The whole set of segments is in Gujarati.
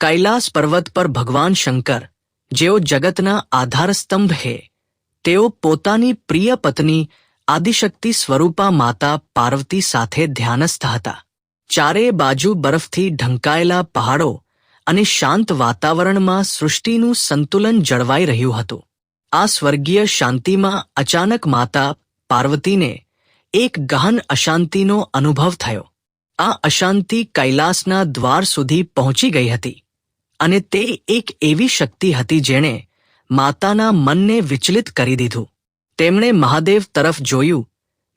કૈલાસ પર્વત પર ભગવાન શંકર, જેઓ જગતના આધારસ્તંભ હે, તેઓ પોતાની પ્રિય પત્ની આદિશક્તિ સ્વરૂપા માતા પાર્વતી સાથે ધ્યાનસ્થ હતા. ચારેય બાજુ બરફથી ઢંકાયેલા પહાડો અને શાંત વાતાવરણમાં સૃષ્ટિનું સંતુલન જળવાઈ રહ્યું હતું. આ સ્વર્ગીય શાંતિમાં અચાનક માતા પાર્વતીને એક ગહન અશાંતિનો અનુભવ થયો. આ અશાંતિ કૈલાસના દ્વાર સુધી પહોંચી ગઈ હતી. અને તે એક એવી શક્તિ હતી જેણે માતાના મનને વિચલિત કરી દીધું. તેમણે મહાદેવ તરફ જોયું,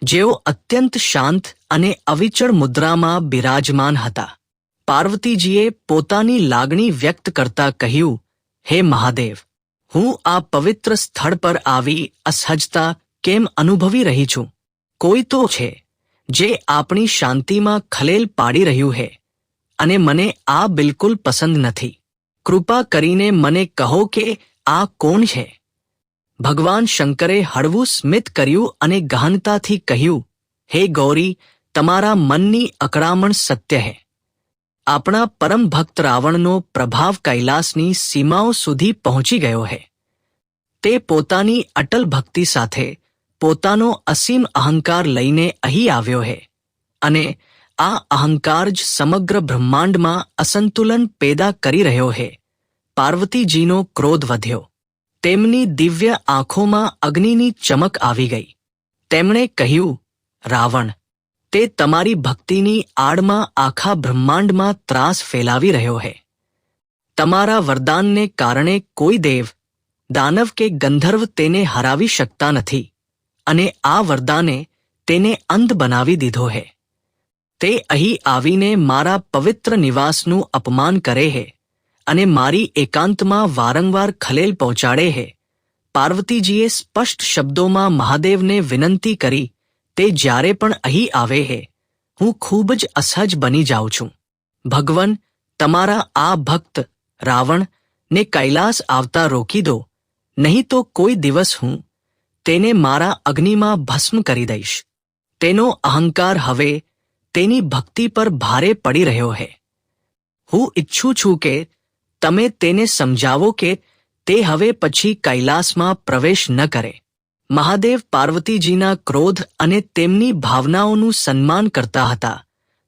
જેઓ અત્યંત શાંત અને અવિચળ મુદ્રામાં બિરાજમાન હતા. પાર્વતીજીએ પોતાની લાગણી વ્યક્ત કરતા કહ્યું, હે મહાદેવ, હું આ પવિત્ર સ્થળ પર આવી અસહજતા કેમ અનુભવી રહી છું? કોઈ તો છે જે આપણી શાંતિમાં ખલેલ પાડી રહ્યું છે અને મને આ બિલકુલ પસંદ નથી. કૃપા કરીને મને કહો કે આ કોણ છે? ભગવાન શંકરે હળવું સ્મિત કર્યું અને ગહનતાથી કહ્યું, હે ગૌરી, તમારા મનની અકળામણ સત્ય હે. આપણા પરમ ભક્ત રાવણનો પ્રભાવ કૈલાસની સીમાઓ સુધી પહોંચી ગયો છે તે પોતાની અટલ ભક્તિ સાથે પોતાનો અસીમ અહંકાર લઈને અહીં આવ્યો છે અને આ અહંકાર જ સમગ્ર બ્રહ્માંડમાં અસંતુલન પેદા કરી રહ્યો છે પાર્વતીજીનો ક્રોધ વધ્યો. તેમની દિવ્ય આંખોમાં અગ્નિની ચમક આવી ગઈ. તેમણે કહ્યું, રાવણ, તે તમારી ભક્તિની આડમાં આખા બ્રહ્માંડમાં ત્રાસ ફેલાવી રહ્યો છે તમારા વરદાનને કારણે કોઈ દેવ, દાનવ કે ગંધર્વ તેને હરાવી શકતા નથી અને આ વરદાને તેને અંધ બનાવી દીધો છે તે અહીં આવીને મારા પવિત્ર નિવાસનું અપમાન કરે છે અને મારી એકાંતમાં વારંવાર ખલેલ પહોંચાડે છે પાર્વતીજીએ સ્પષ્ટ શબ્દોમાં મહાદેવને વિનંતી કરી તે જ્યારે પણ અહીં આવે છે હું ખૂબ જ અસહજ બની જાઉં છું. ભગવન, તમારા આ ભક્ત, રાવણ, ને કૈલાસ આવતા રોકી દો, નહીં તો કોઈ દિવસ હું તેને મારા અગ્નિમાં ભસ્મ કરી દઈશ. તેનો અહંકાર હવે તેની ભક્તિ પર ભારે પડી રહ્યો છે હું ઈચ્છું છું કે તમે તેને સમજાવો કે તે હવે પછી કૈલાસમાં પ્રવેશ ન કરે. મહાદેવ પાર્વતીજીના ક્રોધ અને તેમની ભાવનાઓનું સન્માન કરતા હતા,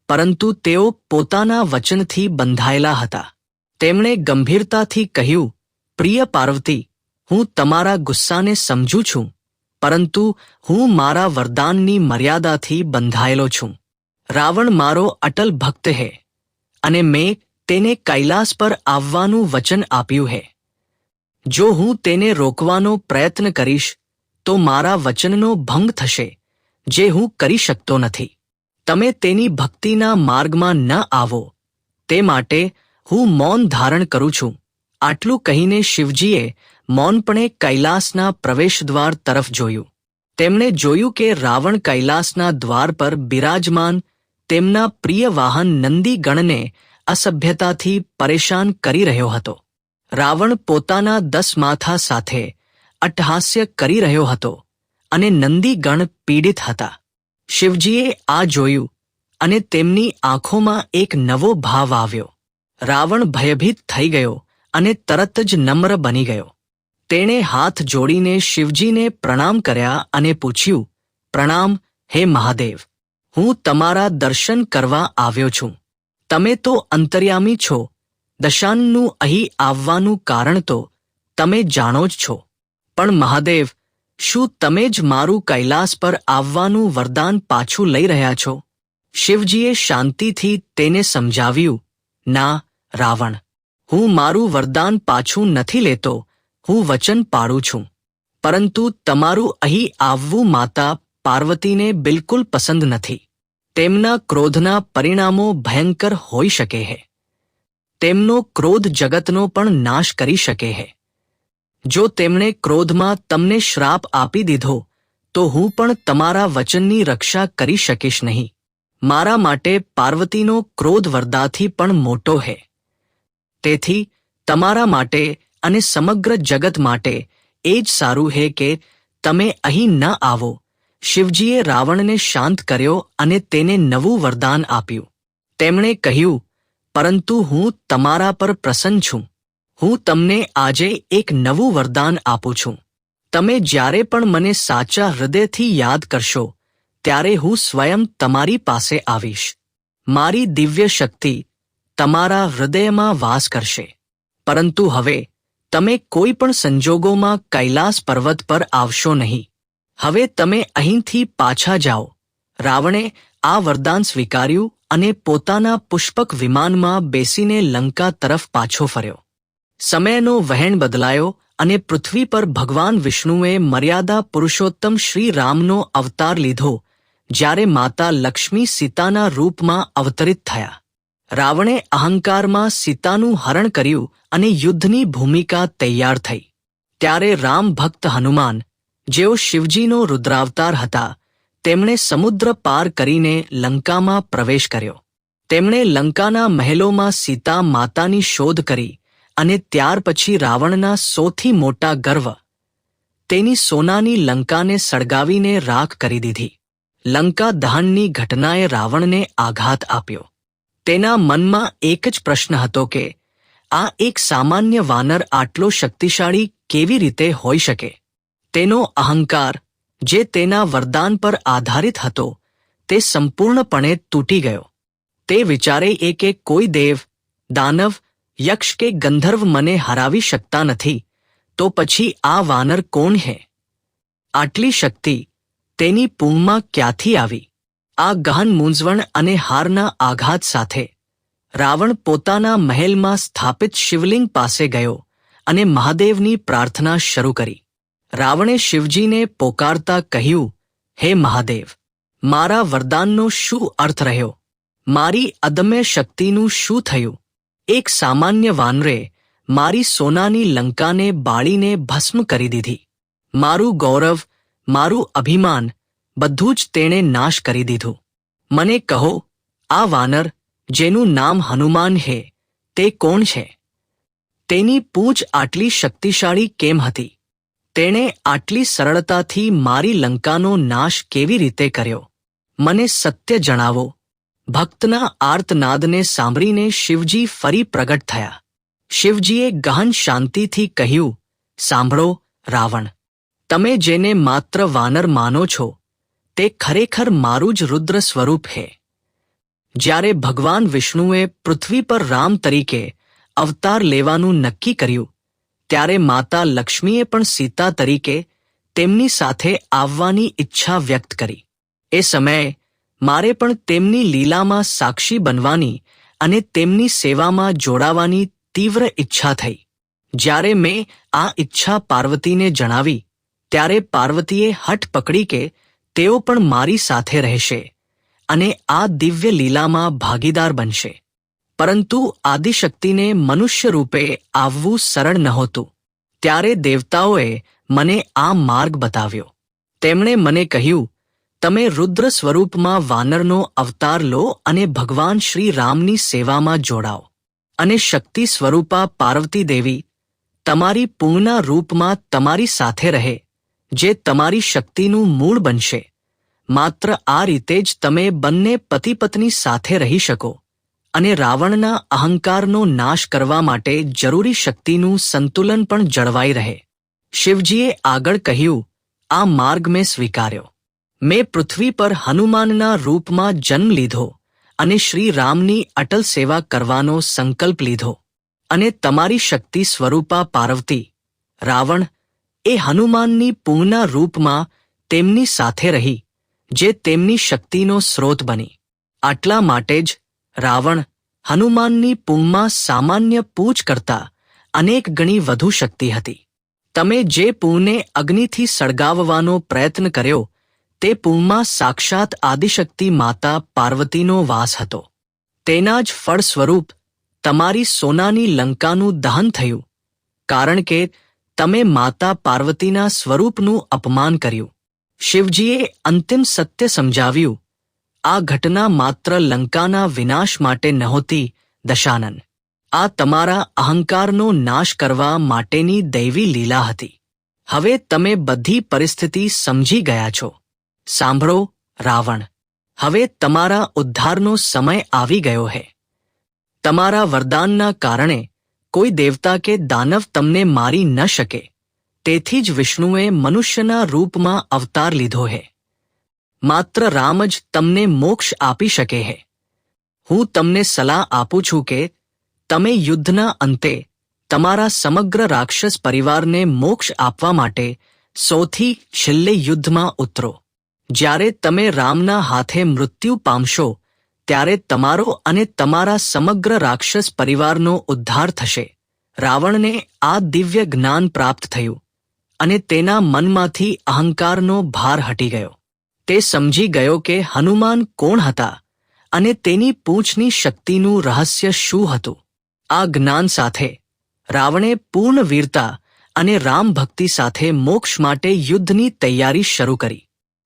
પરંતુ તેઓ પોતાના વચનથી બંધાયેલા હતા. તેમણે ગંભીરતાથી કહ્યું, પ્રિય પાર્વતી, હું તમારા ગુસ્સાને સમજું છું, પરંતુ હું મારા વરદાનની મર્યાદાથી બંધાયેલો છું. રાવણ મારો અટલ ભક્ત હે, અને મેં તેને કૈલાસ પર આવવાનું વચન આપ્યું હે. જો હું તેને રોકવાનો પ્રયત્ન કરીશ, તો મારા વચનનો ભંગ થશે, જે હું કરી શકતો નથી. તમે તેની ભક્તિના માર્ગમાં ન આવો, તે માટે હું મૌન ધારણ કરું છું. આટલું કહીને શિવજીએ મૌનપણે કૈલાસના પ્રવેશદ્વાર તરફ જોયું. તેમણે જોયું કે રાવણ કૈલાસના દ્વાર પર બિરાજમાન તેમના પ્રિય વાહન નંદીગણને અસભ્યતાથી પરેશાન કરી રહ્યો હતો. રાવણ પોતાના દસ માથા સાથે અટ્ટહાસ્ય કરી રહ્યો હતો અને નંદીગણ પીડિત હતા. શિવજીએ આ જોયું અને તેમની આંખોમાં એક નવો ભાવ આવ્યો. રાવણ ભયભીત થઈ ગયો અને તરત જ નમ્ર બની ગયો. તેણે હાથ જોડીને શિવજીને પ્રણામ કર્યા અને પૂછ્યું, પ્રણામ, હે મહાદેવ. હું તમારા દર્શન કરવા આવ્યો છું. તમે તો અંતર્યામી છો. દશાનનું અહીં આવવાનું કારણ તો તમે જાણો જ છો. પણ મહાદેવ, શું તમે જ મારું કૈલાસ પર આવવાનું વરદાન પાછું લઈ રહ્યા છો? શિવજીએ શાંતિથી તેને સમજાવ્યું, ના, રાવણ, હું મારું વરદાન પાછું નથી લેતો. હું વચન પાડું છું. પરંતુ તમારું અહીં આવવું માતા પાર્વતીને બિલકુલ પસંદ નથી. તેમના ક્રોધના પરિણામો ભયંકર હોઈ શકે છે તેમનો ક્રોધ જગતનો પણ નાશ કરી શકે છે જો તેમણે ક્રોધમાં તમને શ્રાપ આપી દીધો, તો હું પણ તમારા વચનની રક્ષા કરી શકીશ નહીં. મારા માટે પાર્વતીનો ક્રોધ વરદાથી પણ મોટો છે તેથી તમારા માટે અને સમગ્ર જગત માટે એ જ સારું છે કે તમે અહીં ન આવો. શિવજીએ રાવણને શાંત કર્યો અને તેને નવું વરદાન આપ્યું. તેમણે કહ્યું, પરંતુ હું તમારા પર પ્રસન્ન છું. હું તમને આજે એક નવું વરદાન આપું છું. તમે જ્યારે પણ મને સાચા હૃદયથી યાદ કરશો, ત્યારે હું સ્વયં તમારી પાસે આવીશ. મારી દિવ્ય શક્તિ તમારા હૃદયમાં વાસ કરશે. પરંતુ હવે, તમે કોઈ પણ સંજોગોમાં કૈલાસ પર્વત પર આવશો નહીં. હવે તમે અહીંથી પાછા જાઓ. રાવણે આ વરદાન સ્વીકાર્યું અને પોતાના પુષ્પક વિમાનમાં બેસીને લંકા તરફ પાછો ફર્યો. સમયનો વહેણ બદલાયો અને પૃથ્વી પર ભગવાન વિષ્ણુએ મર્યાદા પુરુષોત્તમ શ્રી રામનો અવતાર લીધો, જ્યારે માતા લક્ષ્મી સીતાના રૂપમાં અવતરિત થયા. રાવણે અહંકારમાં સીતાનું હરણ કર્યું અને યુદ્ધની ભૂમિકા તૈયાર થઈ. ત્યારે રામ ભક્ત હનુમાન જેઓ શિવજીનો રુદ્રાવતાર હતા, તેમણે સમુદ્ર પાર કરીને લંકામાં પ્રવેશ કર્યો. તેમણે લંકાના મહેલોમાં સીતા માતાની શોધ કરી અને ત્યાર પછી રાવણના સૌથી મોટા ગર્વ, તેની સોનાની લંકાને સળગાવીને રાખ કરી દીધી. લંકા દહનની ઘટનાએ રાવણને આઘાત આપ્યો. તેના મનમાં એક જ પ્રશ્ન હતો કે, આ એક સામાન્ય વાનર આટલો શક્તિશાળી કેવી રીતે હોઈ શકે? તેનો અહંકાર, જે તેના વરદાન પર આધારિત હતો, તે સંપૂર્ણપણે તૂટી ગયો. તે વિચારે એ કે કોઈ દેવ, દાનવ, યક્ષ કે ગંધર્વ મને હરાવી શકતા નથી, તો પછી આ વાનર કોણ હે? આટલી શક્તિ તેની પૂંગમાં ક્યાંથી આવી? આ ગહન મૂંઝવણ અને હારના આઘાત સાથે, રાવણ પોતાના મહેલમાં સ્થાપિત શિવલિંગ પાસે ગયો અને મહાદેવની પ્રાર્થના શરૂ કરી. રાવણે શિવજીને પોકારતા કહ્યું, હે મહાદેવ, મારા વરદાનનો શું અર્થ રહ્યો? મારી અદમ્ય શક્તિનું શું થયું? એક સામાન્ય વાનરે મારી સોનાની લંકાને બાળીને ભસ્મ કરી દીધી. મારું ગૌરવ, મારું અભિમાન બધું જ તેણે નાશ કરી દીધું. મને કહો, આ વાનર, જેનું નામ હનુમાન હે, તે કોણ છે? તેની પૂંછ આટલી શક્તિશાળી કેમ હતી? તેણે આટલી સરળતાથી મારી લંકાનો નાશ કેવી રીતે કર્યો? મને સત્ય જણાવો. ભક્તના આર્તનાદને સાંભળીને શિવજી ફરી પ્રગટ થયા. શિવજીએ ગહન શાંતિથી કહ્યું, સાંભળો, રાવણ, તમે જેને માત્ર વાનર માનો છો, તે ખરેખર મારું જ રુદ્ર સ્વરૂપ હે. જ્યારે ભગવાન વિષ્ણુએ પૃથ્વી પર રામ તરીકે અવતાર લેવાનું નક્કી કર્યું ત્યારે માતા લક્ષ્મીએ પણ સીતા તરીકે તેમની સાથે આવવાની ઈચ્છા વ્યક્ત કરી. એ સમયે મારે પણ તેમની લીલામાં સાક્ષી બનવાની અને તેમની સેવામાં જોડાવાની તીવ્ર ઈચ્છા થઈ. જ્યારે મેં આ ઈચ્છા પાર્વતીને જણાવી, ત્યારે પાર્વતીએ હઠ પકડી કે તેઓ પણ મારી સાથે રહેશે અને આ દિવ્ય લીલામાં ભાગીદાર બનશે. પરંતુ આદિશક્તિને મનુષ્ય રૂપે આવવું સરળ નહોતું. ત્યારે દેવતાઓએ મને આ માર્ગ બતાવ્યો. તેમણે મને કહ્યું, તમે રુદ્ર સ્વરૂપમાં વાનરનો અવતાર લો અને ભગવાન શ્રી રામની સેવામાં જોડાઓ. અને શક્તિ સ્વરૂપા પાર્વતી દેવી, તમારી પૂર્ણા રૂપમાં તમારી સાથે રહે, જે તમારી શક્તિનું મૂળ બનશે. માત્ર આ રીતે જ તમે બંને પતિ પત્ની સાથે રહી શકો. અને રાવણના અહંકારનો નાશ કરવા માટે જરૂરી શક્તિનું સંતુલન પણ જળવાઈ રહે. શિવજીએ આગળ કહ્યું, આ માર્ગ મેં સ્વીકાર્યો. મેં પૃથ્વી પર હનુમાનના રૂપમાં જન્મ લીધો અને શ્રી રામની અટલ સેવા કરવાનો સંકલ્પ લીધો અને તમારી શક્તિ સ્વરૂપા પાર્વતી. રાવણ એ હનુમાનની પૂર્ણના રૂપમાં તેમની સાથે રહી, જે તેમની શક્તિનો સ્રોત બની. આટલા માટે જ રાવણ હનુમાનની પૂંમાં સામાન્ય પૂછ કરતા અનેક ગણી વધુ શક્તિ હતી. તમે જે પૂંને અગ્નિથી સળગાવવાનો પ્રયત્ન કર્યો, તે પૂંમાં સાક્ષાત આદિશક્તિ માતા પાર્વતીનો વાસ હતો. તેના જ ફળ સ્વરૂપ તમારી સોનાની લંકાનું દહન થયું, કારણ કે તમે માતા પાર્વતીના સ્વરૂપનું અપમાન કર્યું. શિવજીએ અંતિમ સત્ય સમજાવ્યું આ ઘટના માત્ર લંકાના વિનાશ માટે નહોતી, દશાનન. આ તમારા અહંકારનો નાશ કરવા માટેની દૈવી લીલા હતી. હવે તમે બધી પરિસ્થિતિ સમજી ગયા છો. સાંભળો, રાવણ. હવે તમારા ઉદ્ધારનો સમય આવી ગયો હે. તમારા વરદાનના કારણે કોઈ દેવતા કે દાનવ તમને મારી ન શકે. તેથી જ વિષ્ણુએ મનુષ્યના રૂપમાં અવતાર લીધો હે. માત્ર રામ જ તમને મોક્ષ આપી શકે હે. હું તમને સલાહ આપું છું કે તમે યુદ્ધના અંતે તમારા સમગ્ર રાક્ષસ પરિવારને મોક્ષ આપવા માટે સૌથી છેલ્લે યુદ્ધમાં ઉતરો. જ્યારે તમે રામના હાથે મૃત્યુ પામશો, ત્યારે તમારો અને તમારા સમગ્ર રાક્ષસ પરિવારનો ઉદ્ધાર થશે. રાવણને આ દિવ્ય જ્ઞાન પ્રાપ્ત થયું અને તેના મનમાંથી અહંકારનો ભાર હટી ગયો. તે સમજી ગયો કે હનુમાન કોણ હતા અને તેની પૂંછની શક્તિનું રહસ્ય શું હતું. આ જ્ઞાન સાથે રાવણે પૂર્ણ વીરતા અને રામ ભક્તિ સાથે મોક્ષ માટે યુદ્ધની તૈયારી શરૂ કરી.